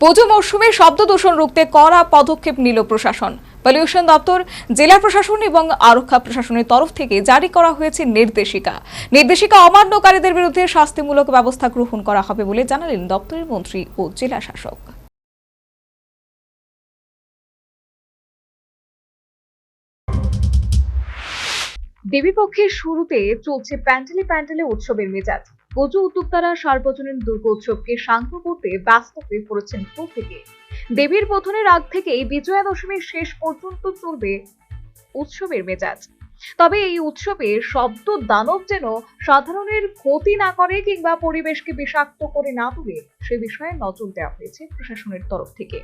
পুজো মরশুমে শব্দ দূষণ রুখতে কড়া পদক্ষেপ নিল প্রশাসন। পলিউশন দপ্তর, জেলা প্রশাসন এবং আরক্ষা প্রশাসনের তরফ থেকে জারি করা হয়েছে নির্দেশিকা। নির্দেশিকা অমান্যকারীদের বিরুদ্ধে শাস্তিমূলক ব্যবস্থা গ্রহণ করা হবে বলে জানালেন দপ্তরের মন্ত্রী ও জেলা শাসক। দেবীপক্ষের শুরুতে চলছে প্যান্ডেলে প্যান্ডেলে উৎসবের মেজাজ। পুজো উদ্যোক্তারা সার্বজনীন দুর্গা উৎসবকে শান্ত করতে ব্যস্ত হয়ে পড়েছেন প্রত্যেকে দেবীর বোধনের আগ থেকেই বিজয়া দশমীর শেষ পর্যন্ত চলবে উৎসবের মেজাজ। তবে এই উৎসবে শব্দ দানব যেন সাধারণের ক্ষতি না করে কিংবা পরিবেশকে বিষাক্ত করে না তুলে, সে বিষয়ে নজর দেওয়া হয়েছে প্রশাসনের তরফ থেকে।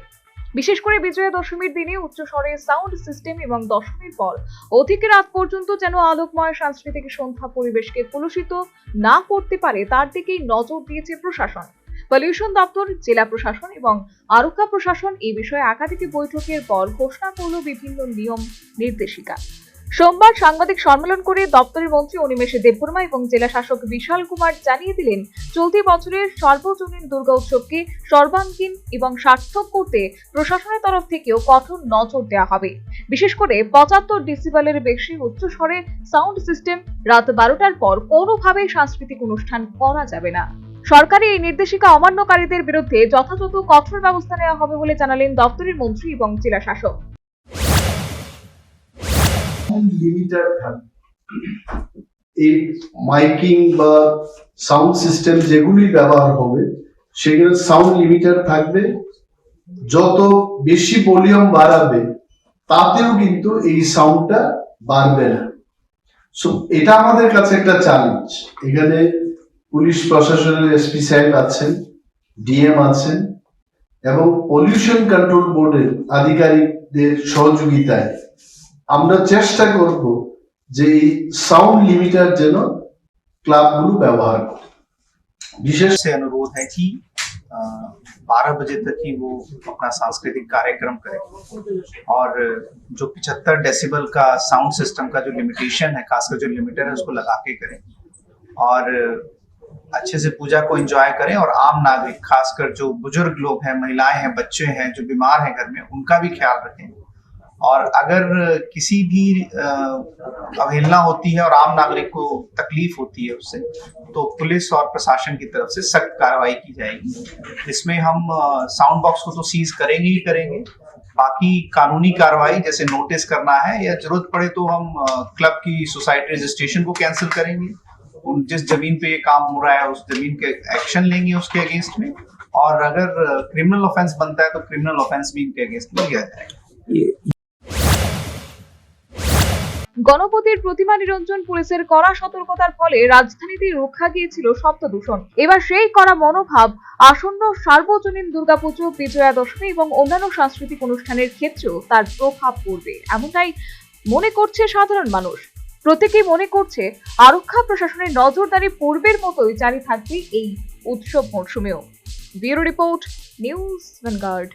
বিশেষ করে বিজয়া দশমীর দিনে উচ্চ স্বরে সাউন্ড সিস্টেম এবং দশমীর পর অধিক রাত পর্যন্ত যেন আলোকময় সাংস্কৃতিক সন্ধ্যা পরিবেশকে কলুষিত না করতে পারে, তার দিকেই নজর দিয়েছে প্রশাসন। পলিউশন দপ্তর, জেলা প্রশাসন এবং আরক্ষা প্রশাসন এই বিষয়ে একাধিক বৈঠকের পর ঘোষণা করল বিভিন্ন নিয়ম নির্দেশিকা। সোমবার সাংবাদিক সম্মেলন করে দপ্তরের মন্ত্রী অনিমেষ দেববর্মা এবং জেলা শাসক বিশাল কুমার জানিয়ে দিলেন, চলতি বছরের সর্বজনীন দুর্গা উৎসবকে সর্বাঙ্গীন এবং সার্থক করতে প্রশাসনের তরফ থেকেও কঠোর নজর দেওয়া হবে। বিশেষ করে পঁচাত্তর ডিসিবেলের বেশি উচ্চ স্বরে সাউন্ড সিস্টেম রাত বারোটার পর কোনোভাবেই সাংস্কৃতিক অনুষ্ঠান করা যাবে না। সরকারি এই নির্দেশিকা অমান্যকারীদের বিরুদ্ধে যথাযথ কঠোর ব্যবস্থা নেওয়া হবে বলে জানালেন দপ্তরের মন্ত্রী এবং জেলা শাসক। লিমিটার থাকবে। এই মাইকিং বা সাউন্ড সিস্টেম যেগুলি ব্যবহার হবে সেগুলো সাউন্ড লিমিটার থাকবে। যত বেশি ভলিউম বাড়াবে, তাতেও কিন্তু এই সাউন্ডটা বাড়বে না। সো এটা আমাদের কাছে একটা চ্যালেঞ্জ এখানে পুলিশ প্রশাসনের এসপি সাহেব আছেন ডিএম আছেন এবং পলিউশন কন্ট্রোল বোর্ডের আধিকারিকদের সহযোগিতায় আমরা চেষ্টা করব যে এই সাউন্ড লিমিটার যেন ক্লাবগুলো ব্যবহার করে বিশেষ से अनुरोध है कि बारह बजे तक ही वो अपना सांस्कृतिक कार्यक्रम करें और जो 75 डेसिबल का साउंड सिस्टम का जो लिमिटेशन है खासकर जो लिमिटर है उसको लगा के करें और अच्छे से पूजा को एंजॉय करें और आम नागरिक खासकर जो बुजुर्ग लोग हैं महिलाएं हैं बच्चे हैं जो बीमार हैं घर में उनका भी ख्याल रखें और अगर किसी भी अवहेलना होती है और आम नागरिक को तकलीफ़ होती है उससे तो पुलिस और प्रशासन की तरफ़ से सख्त कार्रवाई की जाएगी। इसमें हम साउंड बॉक्स को तो सीज करेंगे ही करेंगे। बाकी कानूनी कार्रवाई, जैसे नोटिस करना है या ज़रूरत पड़े तो हम क्लब की सोसाइटी रजिस्ट्रेशन को कैंसिल करेंगे। उन, जिस ज़मीन पे ये काम हो रहा है, उस ज़मीन के एक्शन लेंगे उसके अगेंस्ट में। और अगर क्रिमिनल ऑफेंस बनता है तो क्रिमिनल ऑफेंस भी इनके अगेंस्ट में लिया जाएगा। গণপতির প্রতিমা নিরঞ্জন পুলিশের কড়া সতর্কতার ফলে রাজধানীতে রক্ষা গিয়েছিল শব্দ দূষণ এবার সেই কড়া মনোভাব আসন্ন সার্বজনীন দুর্গাপুজো বিজয়া দশমী এবং অন্যান্য সাংস্কৃতিক অনুষ্ঠানের ক্ষেত্রেও তার প্রভাব পড়বে। এমনটাই মনে করছে সাধারণ মানুষ। প্রত্যেকেই মনে করছে আরক্ষা প্রশাসনের নজরদারি পূর্বের মতোই জারি থাকবে এই উৎসব মরশুমেও। Bureau report, News Vanguard.